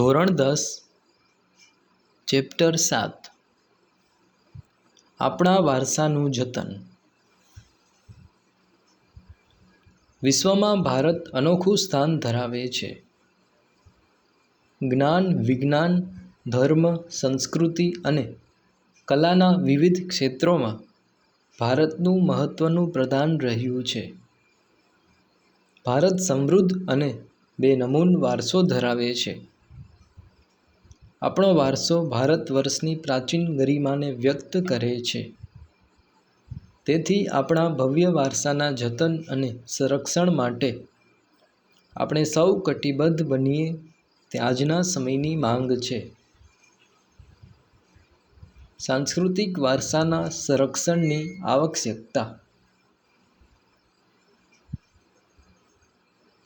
ધોરણ દસ, ચેપ્ટર સાત. આપણા વારસાનું જતન. વિશ્વમાં ભારત અનોખું સ્થાન ધરાવે છે. જ્ઞાન, વિજ્ઞાન, ધર્મ, સંસ્કૃતિ અને કલાના વિવિધ ક્ષેત્રોમાં ભારતનું મહત્ત્વનું પ્રદાન રહ્યું છે. ભારત સમૃદ્ધ અને બેનમૂન વારસો ધરાવે છે. આપણો વારસો ભારત વર્ષની પ્રાચીન ગરિમાને વ્યક્ત કરે છે. તેથી આપણા ભવ્ય વારસાના જતન અને સંરક્ષણ માટે આપણે સૌ કટિબદ્ધ બનીએ તે આજના સમયની માંગ છે. સાંસ્કૃતિક વારસાના સંરક્ષણની આવશ્યકતા.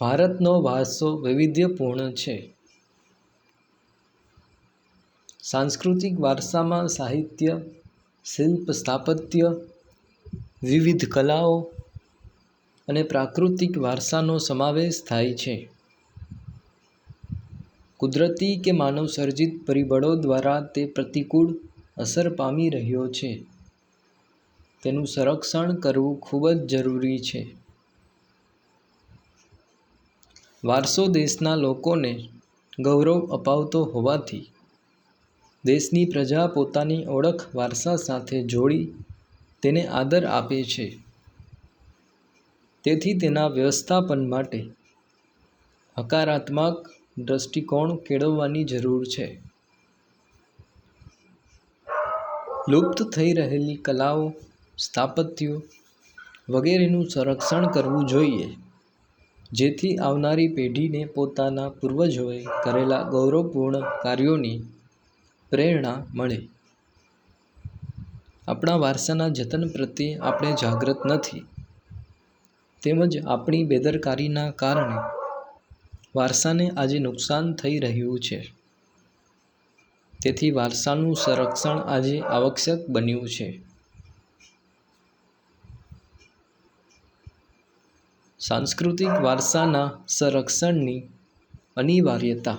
ભારતનો વારસો વૈવિધ્યપૂર્ણ છે. સાંસ્કૃતિક વારસામાં સાહિત્ય, શિલ્પ સ્થાપત્ય, વિવિધ કલાઓ અને પ્રાકૃતિક વારસાનો સમાવેશ થાય છે. કુદરતી કે માનવ સર્જિત પરિબળો દ્વારા તે પ્રતિકૂળ અસર પામી રહ્યો છે. તેનું સંરક્ષણ કરવું ખૂબ જ જરૂરી છે. વારસો દેશના લોકોને ગૌરવ અપાવતો હોવાથી દેશની પ્રજા પોતાની ઓળખ વારસા સાથે જોડી તેને આદર આપે છે. તેથી તેના વ્યવસ્થાપન માટે હકારાત્મક દૃષ્ટિકોણ કેળવવાની જરૂર છે. લુપ્ત થઈ રહેલી કલાઓ, સ્થાપત્યો વગેરેનું સંરક્ષણ કરવું જોઈએ, જેથી આવનારી પેઢીને પોતાના પૂર્વજોએ કરેલા ગૌરવપૂર્ણ કાર્યોની પ્રેરણા મળે. આપણા વારસાના જતન પ્રત્યે આપણે જાગૃત નથી. તેમજ આપણી બેદરકારીના કારણે વારસાને આજે નુકસાન થઈ રહ્યું છે. તેથી વારસાનું સંરક્ષણ આજે આવશ્યક બન્યું છે. સાંસ્કૃતિક વારસાના સંરક્ષણની અનિવાર્યતા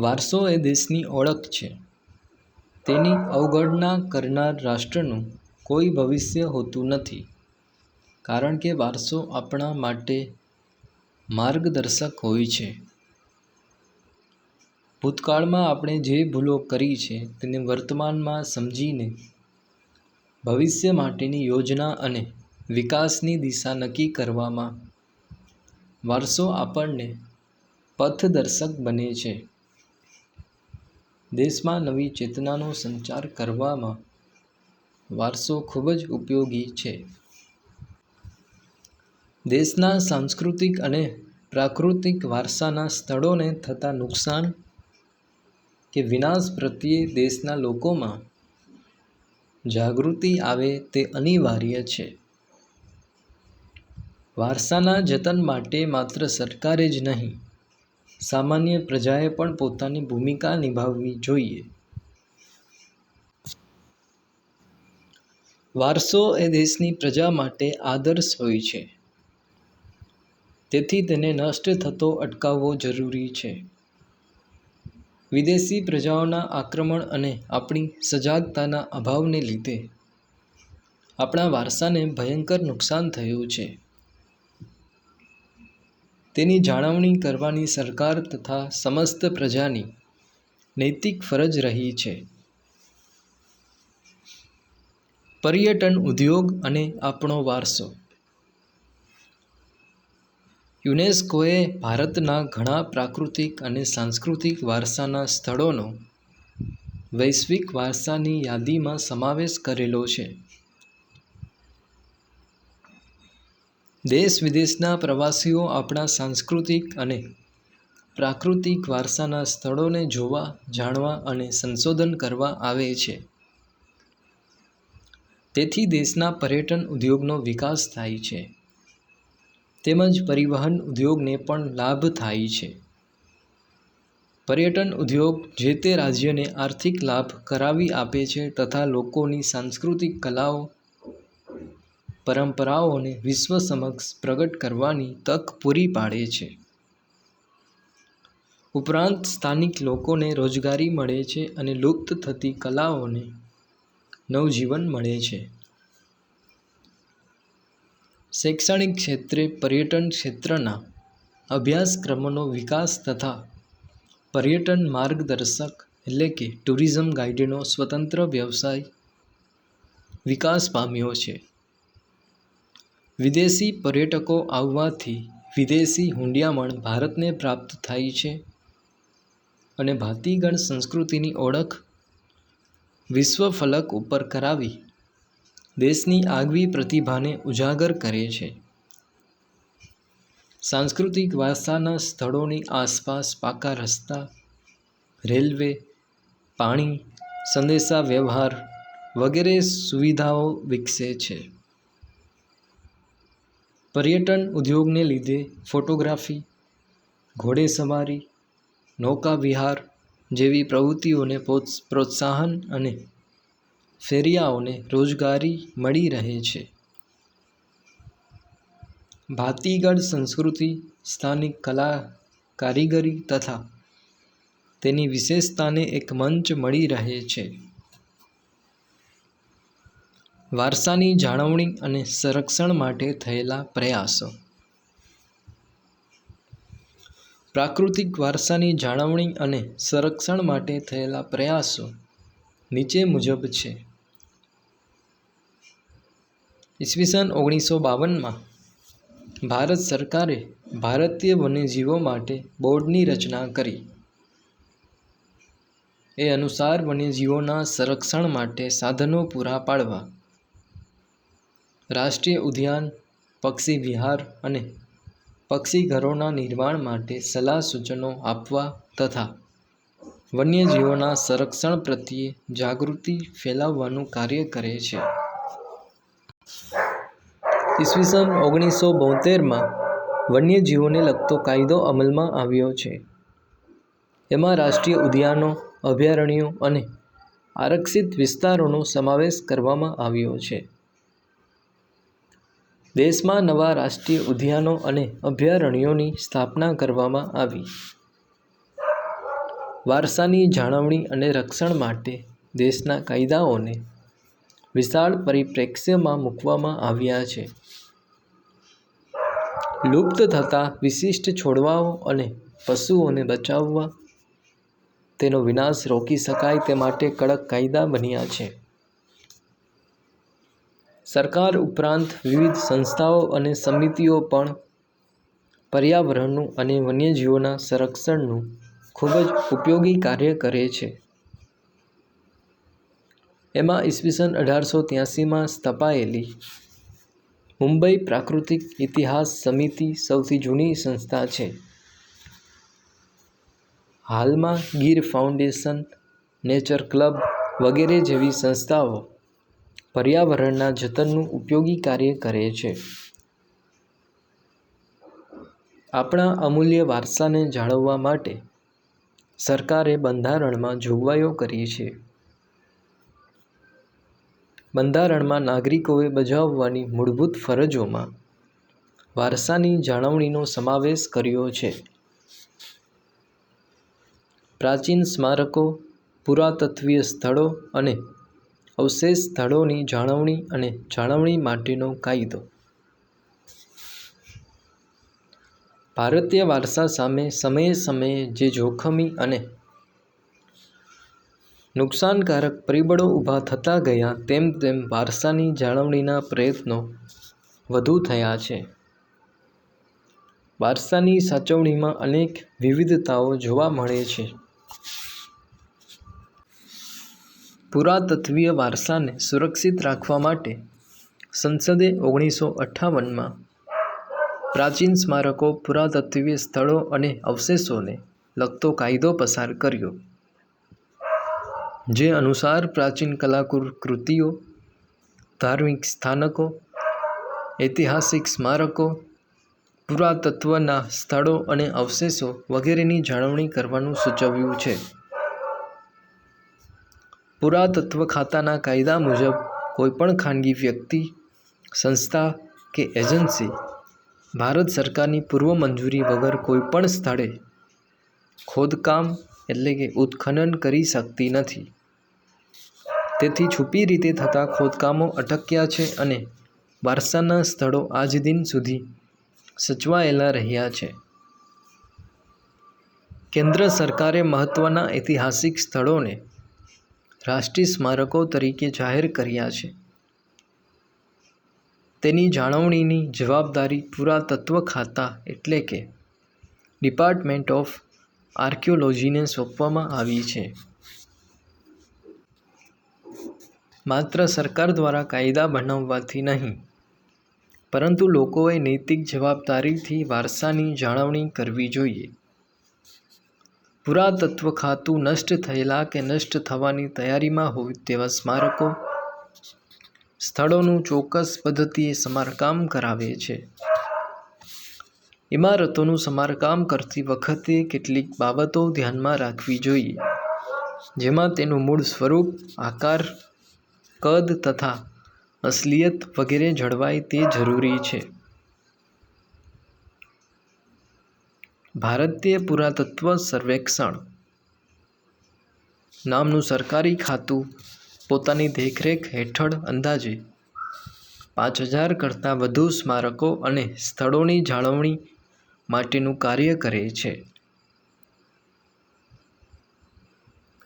વારસો એ દેશની ઓળખ છે. તેની અવગણના કરનાર રાષ્ટ્રનું કોઈ ભવિષ્ય હોતું નથી. કારણ કે વારસો આપણા માટે માર્ગદર્શક હોય છે. ભૂતકાળમાં આપણે જે ભૂલો કરી છે તેને વર્તમાનમાં સમજીને ભવિષ્ય માટેની યોજના અને વિકાસની દિશા નક્કી કરવામાં વારસો આપણને પથદર્શક બને છે. દેશમાં નવી ચેતનાનો સંચાર કરવામાં વારસો ખૂબ જ ઉપયોગી છે. દેશના સાંસ્કૃતિક અને પ્રાકૃતિક વારસાના સ્થળોને થતા નુકસાન કે વિનાશ પ્રત્યે દેશના લોકોમાં જાગૃતિ આવે તે અનિવાર્ય છે. વારસાના જતન માટે માત્ર સરકારે જ નહીં સામાન્ય પ્રજાએ પણ પોતાની ભૂમિકા નિભાવવી જોઈએ. વારસો એ દેશની પ્રજા માટે આદર્શ હોય છે. તેથી તેને નષ્ટ થતો અટકાવવો જરૂરી છે. વિદેશી પ્રજાઓના આક્રમણ અને આપણી સજાગતાના અભાવને લીધે આપણા વારસાને ભયંકર નુકસાન થયું છે. તેની જાળવણી કરવાની સરકાર તથા સમસ્ત પ્રજાની નૈતિક ફરજ રહી છે. પર્યટન ઉદ્યોગ અને આપણો વારસો. યુનેસ્કોએ ભારતના ઘણા પ્રાકૃતિક અને સાંસ્કૃતિક વારસાના સ્થળોનો વૈશ્વિક વારસાની યાદીમાં સમાવેશ કરેલો છે. દેશ વિદેશના પ્રવાસીઓ આપણા સાંસ્કૃતિક અને પ્રાકૃતિક વારસાના સ્થળોને જોવા, જાણવા અને સંશોધન કરવા આવે છે. તેથી દેશના પર્યટન ઉદ્યોગનો વિકાસ થાય છે. તેમજ પરિવહન ઉદ્યોગને પણ લાભ થાય છે. પર્યટન ઉદ્યોગ જે તે રાજ્યને આર્થિક લાભ કરાવી આપે છે તથા લોકોની સાંસ્કૃતિક કલાઓ પરંપરાઓને વિશ્વ સમક્ષ પ્રગટ કરવાની તક પૂરી પાડે છે. ઉપરાંત સ્થાનિક લોકોને રોજગારી મળે છે અને લુપ્ત થતી કલાઓને નવજીવન મળે છે. શૈક્ષણિક ક્ષેત્રે પર્યટન ક્ષેત્રના અભ્યાસક્રમોનો વિકાસ તથા પર્યટન માર્ગદર્શક એટલે કે ટુરિઝમ ગાઈડનો સ્વતંત્ર વ્યવસાય વિકાસ પામ્યો છે. વિદેશી પર્યટકો આવવાથી વિદેશી હુંડિયામણ ભારતને પ્રાપ્ત થાય છે અને ભાતીગળ સંસ્કૃતિની ઓળખ વિશ્વ ફલક ઉપર કરાવી દેશની આગવી પ્રતિભાને ઉજાગર કરે છે. સાંસ્કૃતિક વારસાના સ્થળોની આસપાસ પાકા રસ્તા, રેલવે, પાણી સંદેશા વ્યવહાર વગેરે સુવિધાઓ વિકસે છે. પર્યટન ઉદ્યોગને લીધે ફોટોગ્રાફી ઘોડેસવારી નૌકાવિહાર જેવી પ્રવૃત્તિઓને પ્રોત્સાહન અને ફેરિયાઓને રોજગારી મળી રહે છે. ભાતીગળ સંસ્કૃતિ, સ્થાનિક કલા, કારીગરી તથા તેની વિશેષતાને એક મંચ મળી રહે છે. વારસાની જાળવણી અને સંરક્ષણ માટે થયેલા પ્રયાસો. પ્રાકૃતિક વારસાની જાળવણી અને સંરક્ષણ માટે થયેલા પ્રયાસો નીચે મુજબ છે. ઈસવીસન ઓગણીસો બાવનમાં ભારત સરકારે ભારતીય વન્યજીવો માટે બોર્ડની રચના કરી. એ અનુસાર વન્યજીવોના સંરક્ષણ માટે સાધનો પૂરા પાડવા રાષ્ટ્રીય ઉદ્યાન, પક્ષી વિહાર અને પક્ષીઘરોના નિર્માણ માટે સલાહ સૂચનો આપવા તથા વન્યજીવોના સંરક્ષણ પ્રત્યે જાગૃતિ ફેલાવવાનું કાર્ય કરે છે. ઈસવીસન ઓગણીસો બોતેરમાં વન્યજીવોને લગતો કાયદો અમલમાં આવ્યો છે. એમાં રાષ્ટ્રીય ઉદ્યાનો, અભયારણ્યો અને આરક્ષિત વિસ્તારોનો સમાવેશ કરવામાં આવ્યો છે. દેશમાં નવા રાષ્ટ્રીય ઉદ્યાનો અને અભયારણ્યોની સ્થાપના કરવામાં આવી. વારસાની જાળવણી અને રક્ષણ માટે દેશના કાયદાઓને વિશાળ પરિપ્રેક્ષ્યમાં મૂકવામાં આવ્યા છે. લુપ્ત થતા વિશિષ્ટ છોડવાઓ અને પશુઓને બચાવવા તેનો વિનાશ રોકી શકાય તે માટે કડક કાયદા બન્યા છે. સરકાર ઉપરાંત વિવિધ સંસ્થાઓ અને સમિતિઓ પણ પર્યાવરણનું અને વન્યજીવોના સંરક્ષણનું ખૂબ જ ઉપયોગી કાર્ય કરે છે. એમાં ઈસવીસન અઢારસો ત્યાસીમાં સ્થપાયેલી મુંબઈ પ્રાકૃતિક ઇતિહાસ સમિતિ સૌથી જૂની સંસ્થા છે. હાલમાં ગીર ફાઉન્ડેશન, નેચર ક્લબ વગેરે જેવી સંસ્થાઓ પર્યાવરણના જતનનું ઉપયોગી કાર્ય કરે છે. આપણા અમૂલ્ય વારસાને જાળવવા માટે સરકારે બંધારણમાં જોગવાઈઓ કરી છે. બંધારણમાં નાગરિકોએ બજાવવાની મૂળભૂત ફરજોમાં વારસાની જાળવણીનો સમાવેશ કર્યો છે. પ્રાચીન સ્મારકો, પુરાતત્વીય સ્થળો અને અવશેષ સ્થળોની જાળવણી અને જાળવણી માટેનો કાયદો. ભારતીય વારસા સામે સમયે સમયે જે જોખમી અને નુકસાનકારક પરિબળો ઊભા થતા ગયા, તેમ તેમ વારસાની જાળવણીના પ્રયત્નો વધુ થયા છે. વારસાની સાચવણીમાં અનેક વિવિધતાઓ જોવા મળે છે. પુરાતત્વીય વારસાને સુરક્ષિત રાખવા માટે સંસદે ઓગણીસો અઠ્ઠાવનમાં પ્રાચીન સ્મારકો, પુરાતત્વીય સ્થળો અને અવશેષોને લગતો કાયદો પસાર કર્યો. જે અનુસાર પ્રાચીન કલાકૃતિઓ ધાર્મિક સ્થાનકો, ઐતિહાસિક સ્મારકો, પુરાતત્વના સ્થળો અને અવશેષો વગેરેની જાળવણી કરવાનું સૂચવ્યું છે. પુરાતત્વ ખાતાના કાયદા મુજબ કોઈપણ ખાનગી વ્યક્તિ, સંસ્થા કે એજન્સી ભારત સરકારની પૂર્વ મંજૂરી વગર કોઈપણ સ્થળે ખોદકામ એટલે કે ઉત્ખનન કરી શકતી નથી. તેથી છુપી રીતે થતા ખોદકામો અટક્યા છે અને વારસાના સ્થળો આજ દિન સુધી સચવાયેલા રહ્યા છે. કેન્દ્ર સરકારે મહત્ત્વના ઐતિહાસિક સ્થળોને રાષ્ટ્રીય સ્મારકો તરીકે જાહેર કર્યા છે. તેની જાળવણીની જવાબદારી પુરાતત્વ ખાતા એટલે કે ડિપાર્ટમેન્ટ ઓફ આર્કિયોલોજીને સોંપવામાં આવી છે. માત્ર સરકાર દ્વારા કાયદા બનાવવાથી નહીં, પરંતુ લોકોએ નૈતિક જવાબદારીથી વારસાની જાળવણી કરવી જોઈએ. પુરાતત્વ ખાતું નષ્ટ થયેલા કે નષ્ટ થવાની તૈયારીમાં હોય તેવા સ્મારકો સ્થળોનું ચોક્કસ પદ્ધતિએ સમારકામ કરાવે છે. ઇમારતોનું સમારકામ કરતી વખતે કેટલીક બાબતો ધ્યાનમાં રાખવી જોઈએ, જેમાં તેનું મૂળ સ્વરૂપ, આકાર, કદ તથા અસલિયત વગેરે જળવાય તે જરૂરી છે. ભારતીય પુરાતત્વ સર્વેક્ષણ નામનું સરકારી ખાતું પોતાની દેખરેખ હેઠળ અંદાજે પાંચ હજાર કરતાં વધુ સ્મારકો અને સ્થળોની જાળવણી માટેનું કાર્ય કરે છે.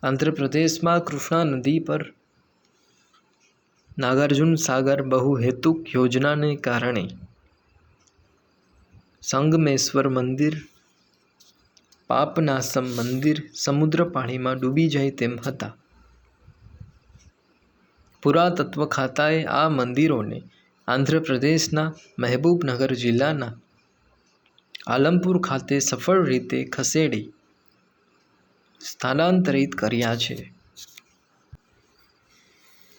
આંધ્રપ્રદેશમાં કૃષ્ણા નદી પર નાગાર્જુન સાગર બહુહેતુક યોજનાને કારણે સંગમેશ્વર મંદિર પાપનાસમ મંદિર સમુદ્ર પાણીમાં ડૂબી જાય તેમ હતા. પુરાતત્વ ખાતાએ આ મંદિરોને આંધ્રપ્રદેશના મહેબૂબનગર જિલ્લાના આલમપુર ખાતે સફળ રીતે ખસેડી સ્થાનાંતરિત કર્યા છે.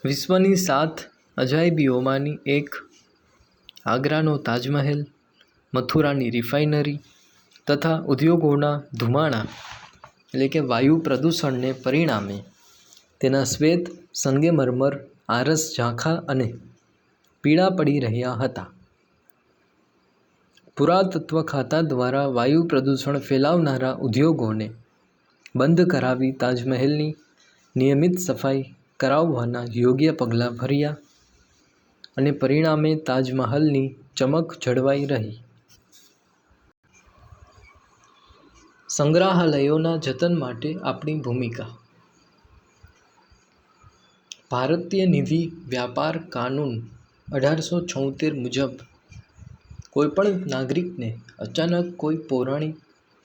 વિશ્વની સાત અજાયબીઓમાંની એક આગ્રાનો તાજમહેલ, મથુરાની રિફાઇનરી તથા ઉદ્યોગોના ધુમાડા, એટલે કે વાયુ પ્રદૂષણને પરિણામે તેના શ્વેત સંગેમરમર આરસ, ઝાંખા અને પીળા પડી રહ્યા હતા. પુરાતત્વ ખાતા દ્વારા વાયુ પ્રદૂષણ ફેલાવનારા ઉદ્યોગોને બંધ કરાવી તાજમહેલની નિયમિત સફાઈ કરાવવાના યોગ્ય પગલાં ભર્યા અને પરિણામે તાજમહલની ચમક જળવાઈ રહી. સંગ્રહાલયોના જતન માટે આપણી ભૂમિકા. ભારતીય નિધિ વ્યાપાર કાનૂન અઢારસો છોતેર મુજબ કોઈપણ નાગરિકને અચાનક કોઈ પૌરાણિક,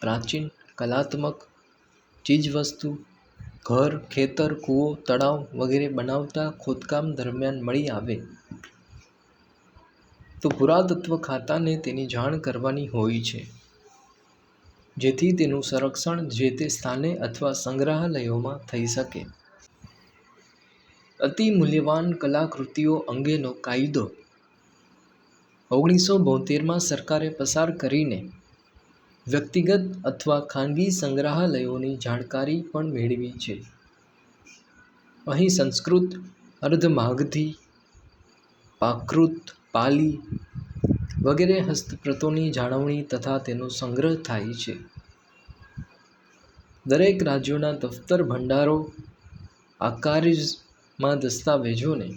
પ્રાચીન, કલાત્મક ચીજવસ્તુ, ઘર, ખેતર, કૂવો, તળાવ વગેરે બનાવતા ખોદકામ દરમિયાન મળી આવે તો પુરાતત્વ ખાતાને તેની જાણ કરવાની હોય છે. જેથી તેનું સંરક્ષણ જે તે સ્થાને અથવા સંગ્રહાલયોમાં થઈ શકે. અતિ મૂલ્યવાન કલાકૃતિઓ અંગેનો કાયદો. ઓગણીસો બોતેરમાં સરકારે પસાર કરીને વ્યક્તિગત અથવા ખાનગી સંગ્રહાલયોની જાણકારી પણ મેળવી છે. અહીં સંસ્કૃત, અર્ધમાગધી પ્રાકૃત પાલી વગેરે હસ્તપ્રતોની જાળવણી તથા તેનો સંગ્રહ થાય છે. દરેક રાજ્યોના દફતર ભંડારો આર્કાઇવ્ઝમાં દસ્તાવેજોને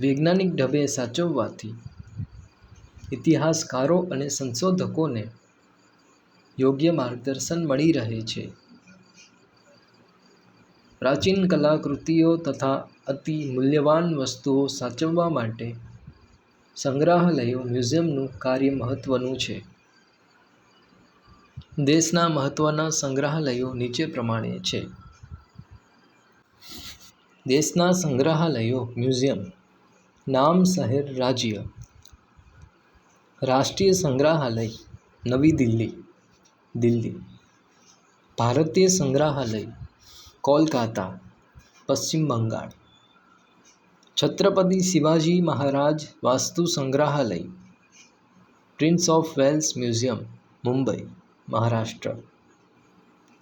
વૈજ્ઞાનિક ઢબે સાચવવાથી ઇતિહાસકારો અને સંશોધકોને યોગ્ય માર્ગદર્શન મળી રહે છે. પ્રાચીન કલાકૃતિઓ તથા અતિ મૂલ્યવાન વસ્તુઓ સાચવવા માટે સંગ્રહાલયો મ્યુઝિયમનું કાર્ય મહત્ત્વનું છે. દેશના મહત્ત્વના સંગ્રહાલયો નીચે પ્રમાણે છે. દેશના સંગ્રહાલયો મ્યુઝિયમ, નામ શહેર રાજ્ય, રાષ્ટ્રીય સંગ્રહાલય, નવી દિલ્હી દિલ્હી, ભારતીય સંગ્રહાલય, કોલકાતા, પશ્ચિમ Bengal. Chhatrapati Shivaji Maharaj Vastu Sangrahalaya Prince of Wales Museum Mumbai, Maharashtra.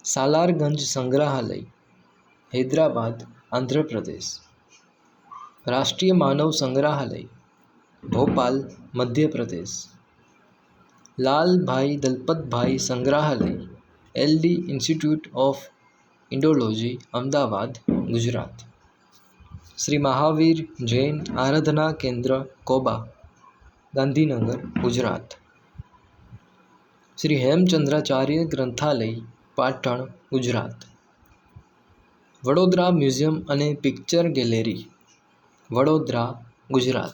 Salarjung સંગ્રહાલય, હૈદરાબાદ, આંધ્રપ્રદેશ. રાષ્ટ્રીય માનવ સંગ્રહાલય, Bhopal, Madhya Pradesh. Lalbhai Dalpatbhai Sangrahalaya LD Institute of Indology Ahmedabad, Gujarat. Shri Mahavir Jain Aradhana Kendra Koba, Gandhinagar, Gujarat. Shri Hemchandracharya Granthalaya, Patan, Gujarat. Vadodara Museum અને picture gallery, Vadodara, Gujarat.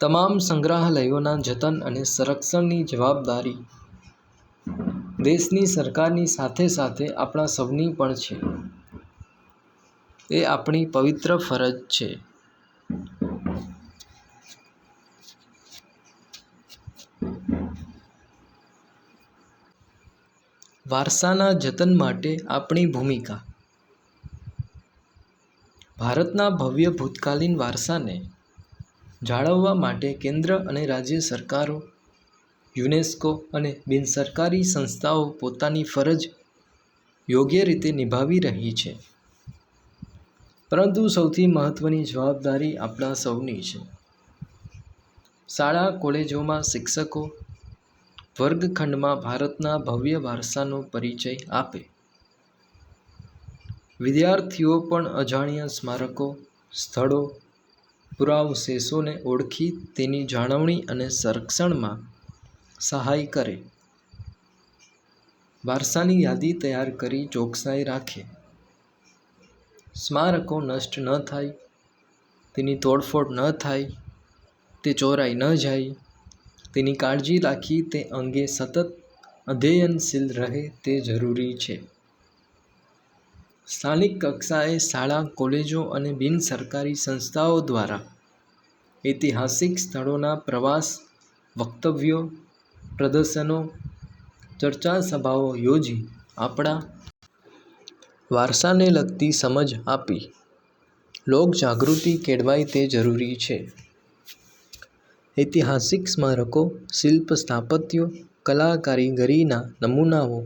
તમામ સંગ્રહાલયોના જતન અને સંરક્ષણની જવાબદારી દેશની સરકારની સાથે સાથે આપણા સૌની પણ છે. એ આપણી પવિત્ર ફરજ છે. વારસાના જતન માટે આપણી ભૂમિકા. ભારતના ભવ્ય ભૂતકાલીન વારસાને જાળવવા માટે કેન્દ્ર અને રાજ્ય સરકારો, યુનેસ્કો અને બિનસરકારી સંસ્થાઓ પોતાની ફરજ યોગ્ય રીતે નિભાવી રહી છે. પરંતુ સૌથી મહત્ત્વની જવાબદારી આપણા સૌની છે. શાળા, કોલેજોમાં શિક્ષકો વર્ગખંડમાં ભારતના ભવ્ય વારસાનો પરિચય આપે. વિદ્યાર્થીઓ પણ અજાણ્યા સ્મારકો, સ્થળો, પુરાવશેષોને ઓળખી તેની જાળવણી અને સંરક્ષણમાં સહાય કરે. વારસાની યાદી તૈયાર કરી ચોકસાઈ રાખે. સ્મારકો નષ્ટ ન થાય, તેની તોડફોડ ન થાય, તે ચોરાઈ ન જાય, તેની કાળજી રાખી તે અંગે સતત અધ્યયનશીલ રહે તે જરૂરી છે. સ્થાનિક કક્ષાએ શાળા, કોલેજો અને બિન સરકારી સંસ્થાઓ દ્વારા ઐતિહાસિક સ્થળોના પ્રવાસ, વક્તવ્યો, પ્રદર્શનો ચર્ચા સભાઓ યોજી આપણા વારસાને લગતી સમજ આપી. લોકજાગૃતિ કેળવાય તે જરૂરી છે. ઐતિહાસિક સ્મારકો, શિલ્પ સ્થાપત્યો કલા કારીગરીના નમૂનાઓ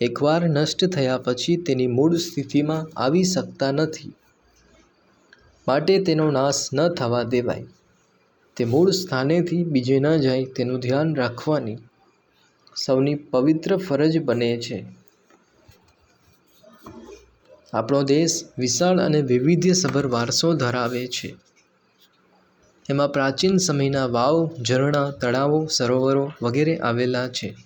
એકવાર નષ્ટ થયા પછી તેની મૂળ સ્થિતિમાં આવી શકતા નથી. માટે તેનો નાશ ન થવા દેવાય. તે મૂળ સ્થાનેથી બીજે ન જાય તેનું ધ્યાન રાખવાની સૌની પવિત્ર ફરજ બને છે. આપણો દેશ વિશાળ અને વૈવિધ્યસભર વારસો ધરાવે છે. એમાં પ્રાચીન સમયના વાવ, ઝરણા, તળાવો, સરોવરો વગેરે આવેલા છે.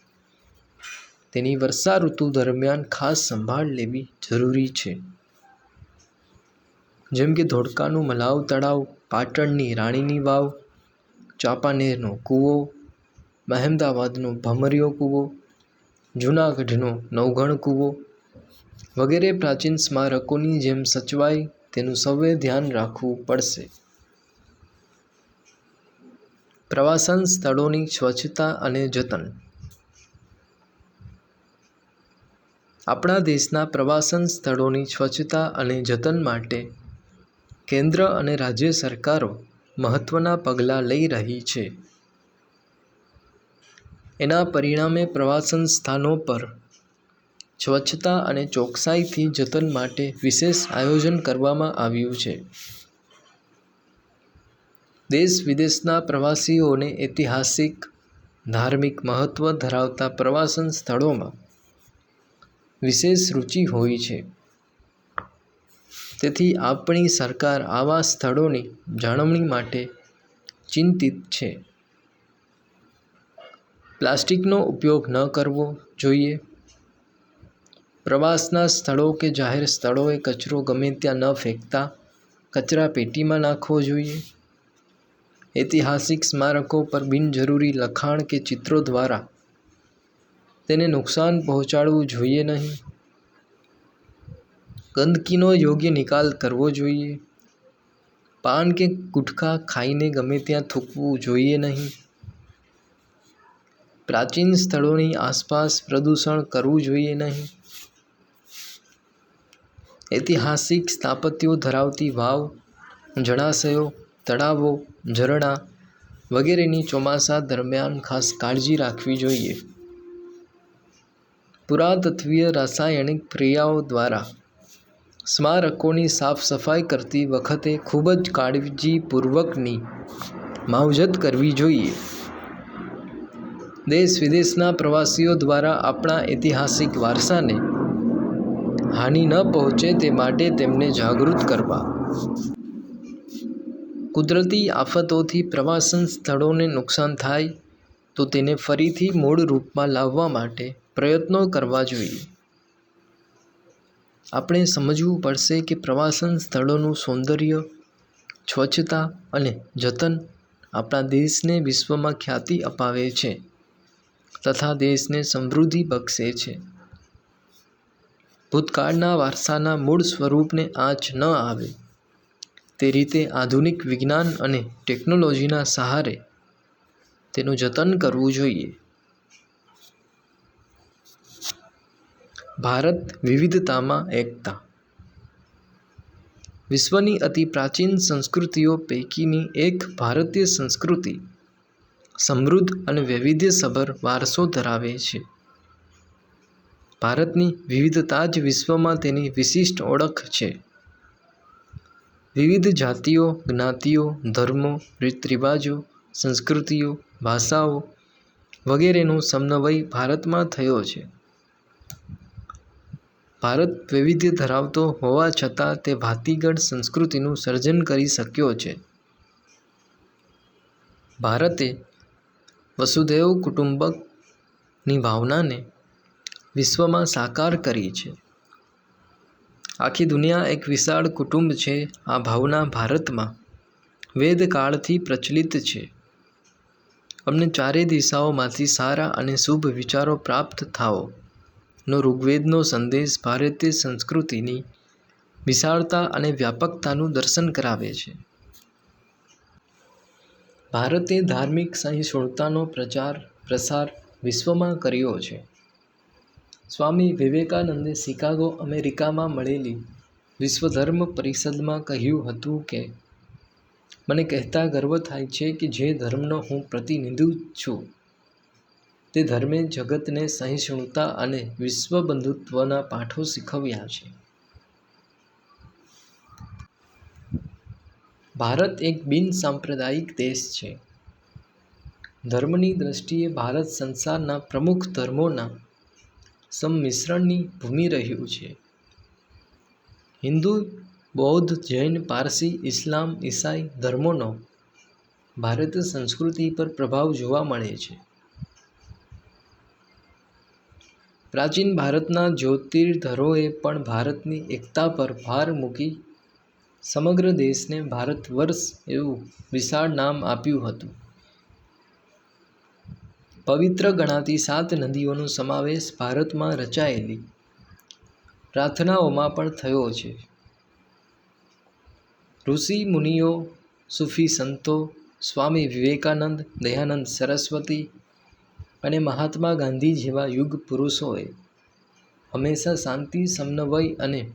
તેની વર્ષા ઋતુ દરમિયાન ખાસ સંભાળ લેવી જરૂરી છે. જેમ કે ધોળકાનું મલાવ તળાવ, પાટણની રાણીની વાવ, ચાંપાનેરનો કૂવો, મહેમદાવાદનો ભમરિયો કૂવો, જૂનાગઢનો નવઘણ કૂવો વગેરે પ્રાચીન સ્મારકોની જેમ સચવાય, તેનું સૌએ ધ્યાન રાખવું પડશે. પ્રવાસન સ્થળોની સ્વચ્છતા અને જતન. આપણા દેશના પ્રવાસન સ્થળોની સ્વચ્છતા અને જતન માટે કેન્દ્ર અને રાજ્ય સરકારો મહત્ત્વના પગલાં લઈ રહી છે. એના પરિણામે પ્રવાસન સ્થાનો પર સ્વચ્છતા અને ચોકસાઈથી જતન માટે વિશેષ આયોજન કરવામાં આવ્યું છે. દેશ વિદેશના પ્રવાસીઓને ઐતિહાસિક, ધાર્મિક મહત્ત્વ ધરાવતા પ્રવાસન સ્થળોમાં વિશેષ રુચિ હોય છે. તેથી આપણી સરકાર આવા સ્થળોની જાળવણી માટે ચિંતિત છે. પ્લાસ્ટિકનો ઉપયોગ ન કરવો જોઈએ. પ્રવાસના સ્થળો કે જાહેર સ્થળોએ કચરો ગમે ત્યાં ન ફેંકતા કચરા પેટીમાં નાખવો જોઈએ. ઐતિહાસિક સ્મારકો પર બિનજરૂરી લખાણ કે ચિત્રો દ્વારા તેને નુકસાન પહોંચાડવું જોઈએ નહીં. ગંદકીનો યોગ્ય નિકાલ કરવો જોઈએ. પાન કે ગુટખા ખાઈને ગમે ત્યાં થૂકવું જોઈએ નહીં. પ્રાચીન સ્થળોની આસપાસ પ્રદૂષણ કરવું જોઈએ નહીં. ઐતિહાસિક સ્થાપત્યો ધરાવતી વાવ, જળાશયો, તળાવો, ઝરણા વગેરેની ચોમાસા દરમિયાન ખાસ કાળજી રાખવી જોઈએ. પુરાતત્વીય રાસાયણિક ક્રિયાઓ દ્વારા સ્મારકોની સાફ સફાઈ કરતી વખતે ખૂબ જ કાળજીપૂર્વકની માવજત કરવી જોઈએ. દેશ વિદેશના પ્રવાસીઓ દ્વારા આપણા ઐતિહાસિક વારસાને હાનિ ન પહોંચે તે માટે તેમને જાગૃત કરવા. કુદરતી આફતોથી પ્રવાસન સ્થળોને નુકસાન થાય, તો તેને ફરીથી મૂળ રૂપમાં લાવવા માટે પ્રયત્નો કરવા જોઈએ. આપણે સમજવું પડશે કે પ્રવાસન સ્થળોનું સૌંદર્ય, સ્વચ્છતા અને જતન આપણા દેશને વિશ્વમાં ખ્યાતિ અપાવે છે, તથા દેશને સમૃદ્ધિ બક્ષે છે. ભૂતકાળના વારસાના મૂળ સ્વરૂપને આંચ ન આવે. તે રીતે આધુનિક વિજ્ઞાન અને ટેકનોલોજીના સહારે તેનું જતન કરવું જોઈએ. ભારત વિવિધતામાં એકતા. વિશ્વની અતિ પ્રાચીન સંસ્કૃતિઓ પૈકીની એક ભારતીય સંસ્કૃતિ સમૃદ્ધ અને વૈવિધ્યસભર વારસો ધરાવે છે. ભારતની વિવિધતા જ વિશ્વમાં તેની વિશિષ્ટ ઓળખ છે. વિવિધ જાતિઓ, જ્ઞાતિઓ, ધર્મો, રીતરિવાજો, સંસ્કૃતિઓ, ભાષાઓ વગેરેનો સમન્વય ભારતમાં થયો છે. ભારત વૈવિધ્ય ધરાવતો હોવા છતાં તે ભાતીગળ સંસ્કૃતિનું સર્જન કરી શક્યો છે. ભારતે વસુધૈવ કુટુંબકની ભાવનાને વિશ્વમાં સાકાર કરી છે. આખી દુનિયા એક વિશાળ કુટુંબ છે. આ ભાવના ભારતમાં વેદકાળથી પ્રચલિત છે. અમને ચારે દિશાઓમાંથી સારા અને શુભ વિચારો પ્રાપ્ત થાઓ. નો ઋગ્વેદનો સંદેશ ભારતીય સંસ્કૃતિની વિશાળતા અને વ્યાપકતાનું દર્શન કરાવે છે. ભારતે ધાર્મિક સહિષ્ણુતાનો પ્રચાર પ્રસાર વિશ્વમાં કર્યો છે. સ્વામી વિવેકાનંદે શિકાગો, અમેરિકામાં મળેલી વિશ્વ ધર્મ પરિષદમાં કહ્યું હતું કે, મને કહેતા ગર્વ થાય છે કે જે ધર્મનો હું પ્રતિનિધિ છું. તે ધર્મે જગતને સહિષ્ણુતા અને વિશ્વ બંધુત્વના પાઠો શીખવ્યા છે. ભારત એક બિન સાંપ્રદાયિક દેશ છે. ધર્મની દ્રષ્ટિએ ભારત સંસારના પ્રમુખ ધર્મોના સંમિશ્રણની ભૂમિ રહ્યું છે. હિન્દુ, બૌદ્ધ, જૈન, પારસી, ઇસ્લામ, ઈસાઈ ધર્મોનો ભારતીય સંસ્કૃતિ પર પ્રભાવ જોવા મળે છે. પ્રાચીન ભારતના જ્યોતિર્ધરોએ પણ ભારતની એકતા પર ભાર મૂકી સમગ્ર દેશને ભારત વર્ષ એવું વિશાળ નામ આપ્યું હતું. પવિત્ર ગણાતી સાત નદીઓનો સમાવેશ ભારતમાં રચાયેલી પ્રાર્થનાઓમાં પણ થયો છે. ઋષિ મુનિઓ, સૂફી સંતો, સ્વામી વિવેકાનંદ, દયાનંદ સરસ્વતી અને મહાત્મા ગાંધી જેવા યુગ પુરુષોએ હંમેશા શાંતિ, સમન્વય અને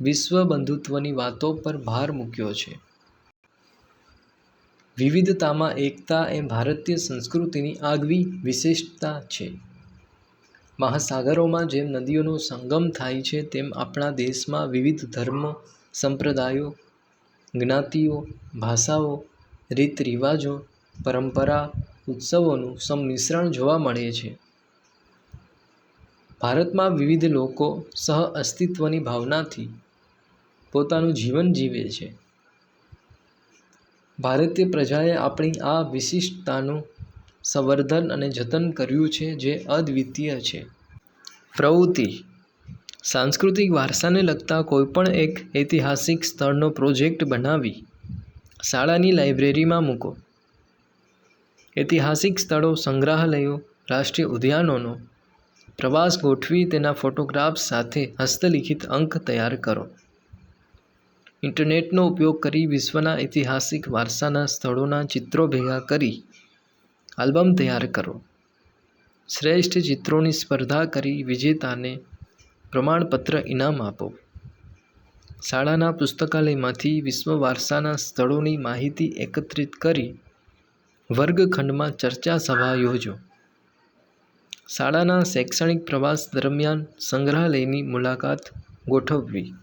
વિશ્વ બંધુત્વની વાતો પર ભાર મૂક્યો છે. વિવિધતામાં એકતા એ ભારતીય સંસ્કૃતિની આગવી વિશિષ્ટતા છે. મહાસાગરોમાં જેમ નદીઓનો સંગમ થાય છે, તેમ આપણા દેશમાં વિવિધ ધર્મો, સંપ્રદાયો, જ્ઞાતિઓ, ભાષાઓ રીત રિવાજો પરંપરા, ઉત્સવોનું સંમિશ્રણ જોવા મળે છે. ભારતમાં વિવિધ લોકો સહ અસ્તિત્વની ભાવનાથી પોતાનું જીવન જીવે છે. ભારતીય પ્રજાએ આપણી આ વિશિષ્ટતાનું સંવર્ધન અને જતન કર્યું છે, જે અદ્વિતીય છે. પ્રવૃત્તિ. સાંસ્કૃતિક વારસાને લગતા કોઈપણ એક ઐતિહાસિક સ્થળનો પ્રોજેક્ટ બનાવી શાળાની લાઇબ્રેરીમાં મૂકો. ઐતિહાસિક સ્થળો, સંગ્રહાલયો, રાષ્ટ્રીય ઉદ્યાનોનો પ્રવાસ ગોઠવી તેના ફોટોગ્રાફ્સ સાથે હસ્તલિખિત અંક તૈયાર કરો. ઇન્ટરનેટનો ઉપયોગ કરી વિશ્વના ઐતિહાસિક વારસાના સ્થળોના ચિત્રો ભેગા કરી આલ્બમ તૈયાર કરો. શ્રેષ્ઠ ચિત્રોની સ્પર્ધા કરી વિજેતાને પ્રમાણપત્ર ઇનામ આપો. શાળાના પુસ્તકાલયમાંથી વિશ્વ વારસાના સ્થળોની માહિતી એકત્રિત કરી વર્ગખંડમાં ચર્ચા સભા યોજો. શાળાના શૈક્ષણિક પ્રવાસ દરમિયાન સંગ્રહાલયની મુલાકાત ગોઠવવી.